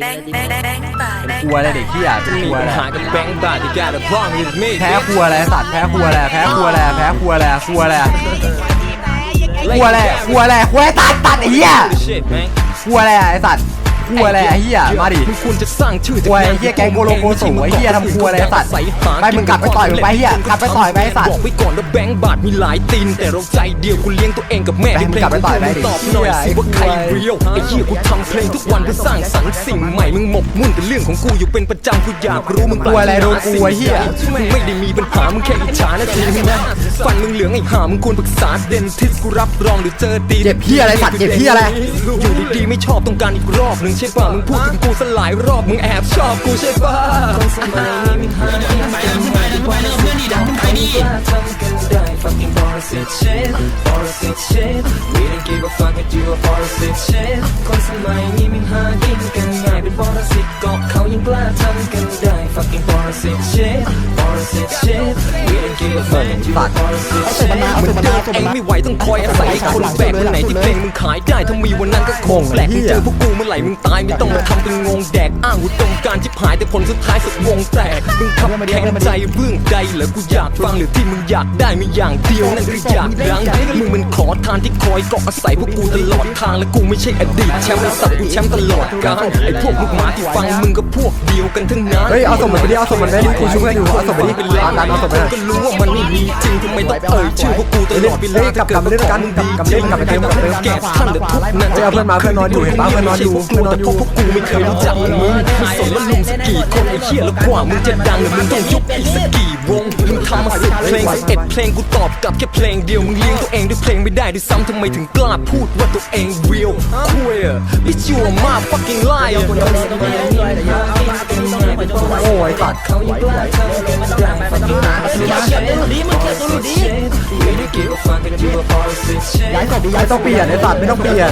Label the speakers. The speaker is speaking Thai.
Speaker 1: แบงค์แบงค์แบงค์ตายแบงค์
Speaker 2: กลัวอะไรเด็กเหี้ยเป็นกลัวอะไร
Speaker 3: หากับแบงค์บาทที่แกแต่พ่อมีมีด
Speaker 2: แพ้กลัวอะไรสัตว์แพ้กลัวอะไรแพ้กลัวอะไรแพ้กลัวอะไรกลัวอะไรกลัวอะไรกลัวอะไรกลัวตัดตัดไอ้เหี้ย
Speaker 3: Shit, man
Speaker 2: กลัวอะไรไอ้สัตว์ กลัวอะไรไอ้เหี้ยมาดิ
Speaker 3: มึงควรจะสร้างชื่อจาก
Speaker 2: กลัวไอ้เหี้ยแกงโกโลโกโสไอ้เหี้ยทำกลัวอะไรสัตว์ไปมึงกลับไปต่อยมึงไปเหี้ยกลับไปต่อยไปไอ้สัตว์
Speaker 3: บอกไว้ก่อนว่าแบงค์บาทมีหลายตีนแต่เราใจเดียวกูเลี้ยงตัวเองกับแม่
Speaker 2: แบงค์มึงกลับไปต่อยไปดิ
Speaker 3: ตอบหน่อยสิว่าใครเรียวไอ้เหี้ยกูทำเพลงทุกวันเพื่อสร้างสรรค์สิ่งใหม่มึงหมกมุ่นแต่เรื่องของกูอยู่เป็นประจำกูอยากรู้มึง
Speaker 2: กลัวอะไรโดนกลัวเหี้ย
Speaker 3: มึงไม่ได้มีปัญหามึงแค่อิจฉานะทีนะฟันมึงเหลืองไอ้ห่ามึงควรปรึกษาเดนทิสกูรับรองเดี๋ยวเจอตีน
Speaker 2: เจ็บเหี้ยอะไรสัตว์เจ็บเหี้ยอะไร
Speaker 3: อยู่ ดีไม่ชอบต้องการอีกรอบหนึ่งใช่ป่ะมึงพูดถึงกูสลายรอบมึงแอบชอบกูใช่ป่ะคนสมัยนี้ไม่หาที่ไหนไม่ได้วเพื่อนที่ดังใครนี่ทำกันได้ fucking bullshit shit bullshit shit we don't give a fuck if you a bullshit shit คนสมัยนี้ม่หากินกันง่ายเป็นบอลสิทธิ์เกาะเขายังกล้าทำกันได้ fucking bullshit มึงเดินเองไม่ไหวต้องคอยอาศัยคนแบกวันไหนที่เพลงมึงขายได้ถ้ามีวันนั้นก็คงแปลกมึงเจอพวกกูเมื่อไหร่มึงตายไม่ต้องมาทำเป็นงงแดกอ้างกูตรงการจิบหายแต่ผลสุดท้ายสุดวงแตกมึงขับแข็งใจเรื่องใดเหรอกูอยากฟังหรือที่มึงอยากได้ไม่อย่างเดียวนั่นคืออยากดังมึงมันขอทานที่คอยเกาะอาศัยพวกกูตลอดทางและกูไม่ใช่อดีตแชมป์ไอ้สัตว์กูแชมป์ตลอดกาลไอ้พวกลูกหมาที่ฟังมึงก็พวกเดียวกันทั้งนั้น
Speaker 2: เฮ้ยเอาศพมันไปดิเอาศพมัมันไปดิกูช่วยอยู่เอาศพไปดิเอาการเอาศพไป
Speaker 3: ก็รู้ว่ามันไม่มีจริงทำไมต้องเอ่ยชื่อพวกกูตลอดเวลา
Speaker 2: เฮ้ยกลับกลับมาเล่นกันกลับกลับมาเล่นกลับไปเล่นกลับเล่น
Speaker 3: แก่ท่านเดือดทุกนั้น
Speaker 2: เฮ้ยเอาเพื่อนมาเพื่อนนอนอยู่เห็นปะเพื่อนนอนอยู่เพื่อนนอนอยู่
Speaker 3: แต่พวกกูไม่เคยรู้จักมึงไม่สนว่าลุงสักกี่คนไอ้เหี้ยแล้วกว่ามึงจะดังมึงต้องยุบอีกสักกี่วงมึงทำมาสิบเพลงสิบเอ็ดเพลงกูตอบกลับแค่เพลงเดียวมึงเลี้ยงตัวเองด้วยเพลงไม่ได้ด้วยซ้ำทำไมถึงกล้าพูดว่าตัวเอง real queer bitch you are my fucking liar liar
Speaker 2: โอ้ยสัตว์
Speaker 3: เขายังกล้าทำกันได้ fucking liar
Speaker 2: ย้ายศพดีย้ายต้องเปลี่ยนไอ้สัตว์ไม่ต้องเปลี่ยน